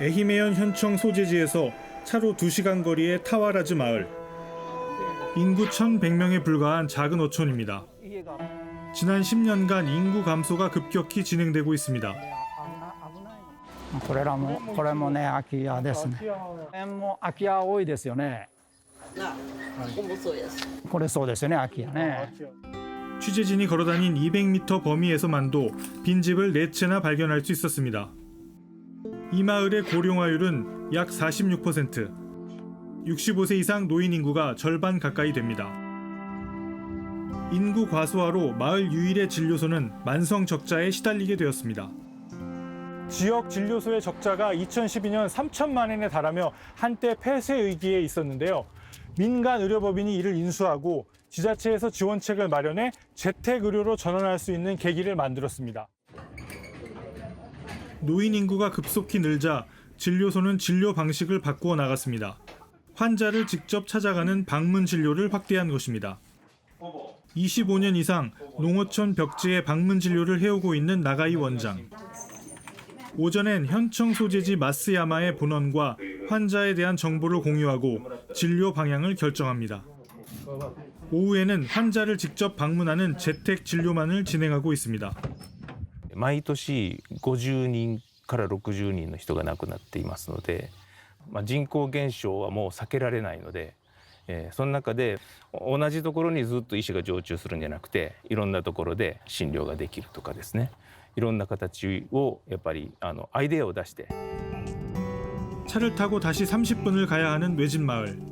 에히메현 현청 소재지에서 차로 2시간 거리의 타와라즈 마을. 인구 1,100명에 불과한 작은 어촌입니다. 지난 10년간 인구 감소가 급격히 진행되고 있습니다. これらもこれもね空き家ですね。これも空き家多いですよね。な、ここもそうやし。これそうですよね空き家ね。 취재진이 걸어다닌 200m 범위에서만도 빈집을 4채나 발견할 수 있었습니다. 이 마을의 고령화율은 약 46%, 65세 이상 노인 인구가 절반 가까이 됩니다. 인구 과소화로 마을 유일의 진료소는 만성 적자에 시달리게 되었습니다. 지역 진료소의 적자가 2012년 3천만 원에 달하며 한때 폐쇄 위기에 있었는데요. 민간 의료법인이 이를 인수하고 지자체에서 지원책을 마련해 재택 의료로 전환할 수 있는 계기를 만들었습니다. 노인 인구가 급속히 늘자 진료소는 진료 방식을 바꾸어 나갔습니다. 환자를 직접 찾아가는 방문 진료를 확대한 것입니다. 25년 이상 농어촌 벽지에 방문 진료를 해오고 있는 나가이 원장. 오전엔 현청 소재지 마스야마의 본원과 환자에 대한 정보를 공유하고 진료 방향을 결정합니다. 오후에는 환자를 직접 방문하는 재택 진료만을 진행하고 있습니다. 毎年50人から60人の人が亡くなっていますので、まあ、人口減少はもう避けられないので、えーその中で同じところにずっと医師が常駐するんじゃなくていろんなところで診療ができるとかですねいろんな形をやっぱりあのアイデアを出して 차를 타고 다시 30분을 가야 하는 외진 마을.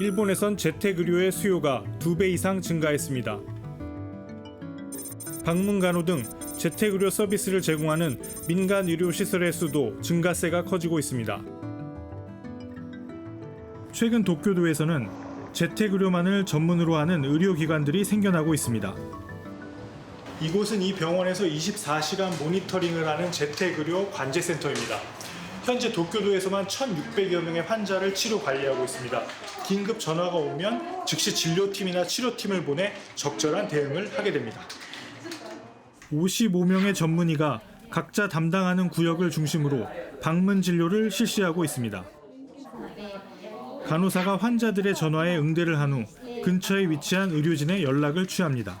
일본에선 재택 의료의 수요가 두배 이상 증가했습니다. 방문 간호 등 재택 의료 서비스를 제공하는 민간 의료 시설의 수도 증가세가 커지고 있습니다. 최근 도쿄도에서는 재택 의료만을 전문으로 하는 의료기관들이 생겨나고 있습니다. 이곳은 이 병원에서 24시간 모니터링을 하는 재택 의료 관제센터입니다. 현재 도쿄도에서만 1,600여 명의 환자를 치료 관리하고 있습니다. 긴급 전화가 오면 즉시 진료팀이나 치료팀을 보내 적절한 대응을 하게 됩니다. 55명의 전문의가 각자 담당하는 구역을 중심으로 방문 진료를 실시하고 있습니다. 간호사가 환자들의 전화에 응대를 한 후 근처에 위치한 의료진의 연락을 취합니다.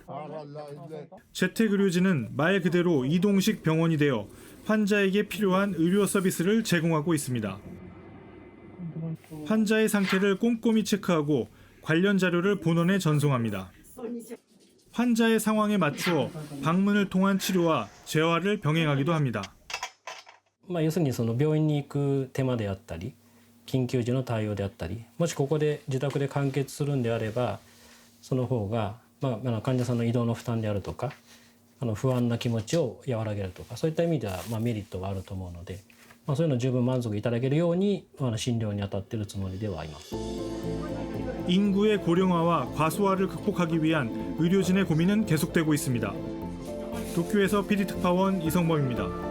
재택 의료진은 말 그대로 이동식 병원이 되어 환자에게 필요한 의료 서비스를 제공하고 있습니다. 환자의 상태를 꼼꼼히 체크하고 관련 자료를 본원에 전송합니다. 환자의 상황에 맞추어 방문을 통한 치료와 재활을 병행하기도 합니다. まあ、要するにその病院に行く手間であったり緊急時の対応であったりもしここで自宅で完結するんであればその方が、 まあ、あの患者さんの移動の負担であるとかあの不安な気持ちを和らげるとかそういった意味では、まあ、メリットがあると思うので、まあ、そういうのを十分満足いただけるように、あの診療に当たっているつもりではあります。 인구의 고령화와 과소화를 극복하기 위한 의료진의 고민은 계속되고 있습니다. 도쿄에서 PD 특파원 이성범입니다.